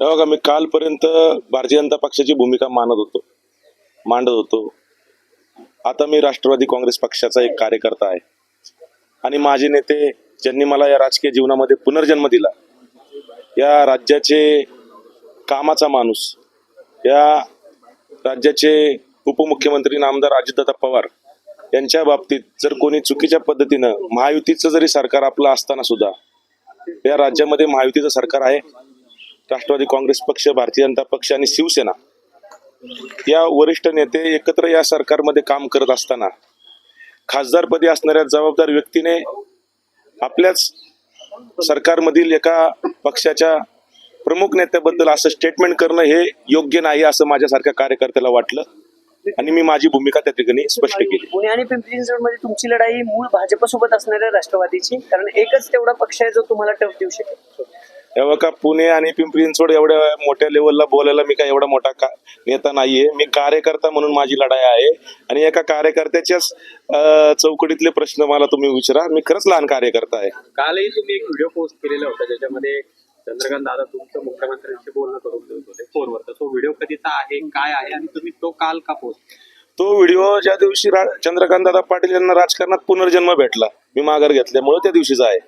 हे बघा मी कालपर्यंत भारतीय जनता पक्षाची भूमिका मानत होतो. मांडत होतो. आता मी राष्ट्रवादी काँग्रेस पक्षाचा एक कार्यकर्ता आहे. आणि माझे नेते ज्यांनी मला या राजकीय जीवनामध्ये पुनर्जन्म दिला या राज्याचे कामाचा माणूस या राज्याचे उपमुख्यमंत्री नामदार अजितदादा पवार यांच्या बाबतीत जर कोणी चुकीच्या पद्धतीनं महायुतीचं जरी सरकार आपलं असताना सुद्धा या राज्यामध्ये महायुतीचं सरकार आहे राष्ट्रवादी काँग्रेस पक्ष भारतीय जनता पक्ष आणि शिवसेना या वरिष्ठ नेते एकत्र या सरकारमध्ये काम करत असताना खासदारपदी असणाऱ्या जबाबदार व्यक्तीने आपल्याच सरकारमधील एका पक्षाच्या प्रमुख नेत्याबद्दल असं स्टेटमेंट करणं हे योग्य नाही असं माझ्यासारख्या कार्यकर्त्याला वाटलं. आणि मी माझी भूमिका त्या ठिकाणी स्पष्ट केली. पुणे आणि पिंपरी चिंचवडमध्ये तुमची लढाई मूळ भाजपसोबत असणाऱ्या राष्ट्रवादीची कारण एकच तेवढा पक्ष आहे जो तुम्हाला टफ देऊ शकेल. तेव्हा का पुणे आणि पिंपरी चिंचवड एवढ्या मोठ्या लेवलला बोलायला मी काय एवढा मोठा का नेता नाहीये. मी कार्यकर्ता म्हणून माझी लढाई आहे. आणि एका कार्यकर्त्याच्याच चौकटीतले प्रश्न मला तुम्ही विचारा. मी खरंच लहान कार्यकर्ता आहे. कालही तुम्ही एक व्हिडिओ पोस्ट केलेला होता ज्याच्यामध्ये चंद्रकांत दादा तुमचं मुख्यमंत्र्यांशी बोलणं करून देत होते फोनवर. तो व्हिडिओ कधीचा आहे काय आहे आणि तुम्ही तो काल का पोस्ट तो व्हिडिओ ज्या दिवशी चंद्रकांत दादा पाटील यांना राजकारणात पुनर्जन्म भेटला मी माघार घेतल्यामुळे त्या दिवशीचा आहे.